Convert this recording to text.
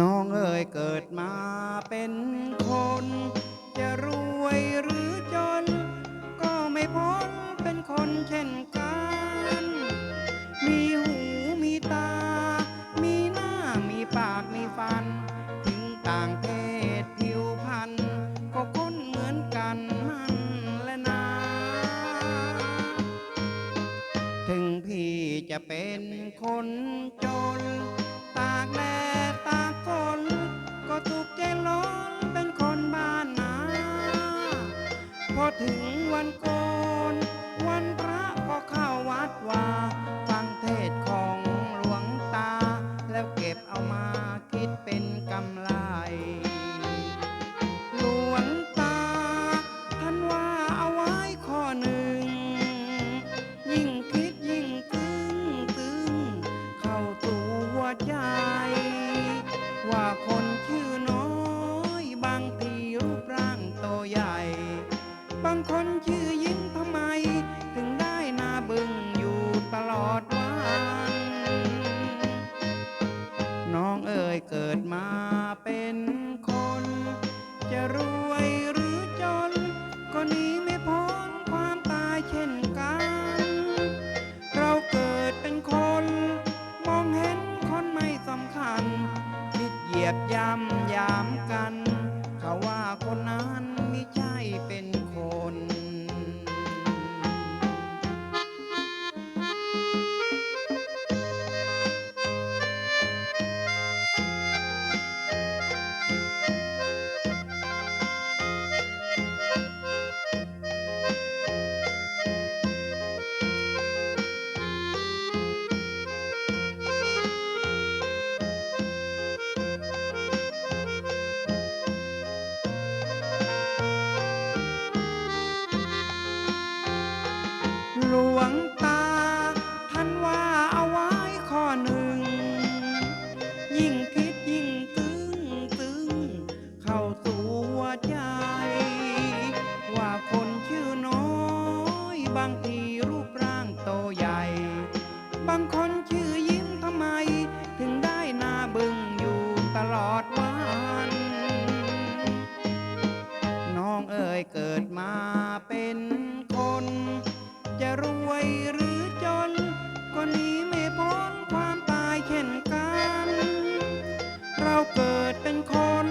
น้องเอ๋ยเกิดมาเป็นคน จะรวยหรือจน ก็ไม่พ้นเป็นคนเช่นกัน มีหูมีตา มีหน้ามีปากมีฟัน ถึงต่างเพศผิวพรรณก็คนเหมือนกันนั่นและนะถึงพี่จะเป็นคนจน พอถึงวันโกน วันพระก็เข้าวัดว่า ดมาเป็นคน จะรวยหรือจน ก็หนีไม่พ้นความตายเช่นกัน เราเกิดเป็นคน มองเห็นคนไม่สำคัญ คิดเหยียบย่ำยามกัน เขาว่าคนนั้น งตา ท่านว่าเอาไว้ข้อหนึ่ง ยิ่งคิดยิ่งตึงตึง เข้าสู่หัวใจ ว่าคนชื่อน้อยบางทีรูปร่างโตใหญ่ บางคนชื่อยิ้มทำไม ถึงได้หน้าบึ้งอยู่ตลอดวัน น้องเอ๋ยเกิดมาเป็นคน รวยหรือจน ก็หนีไม่พ้นความตายเช่นกัน เราเกิดเป็นคน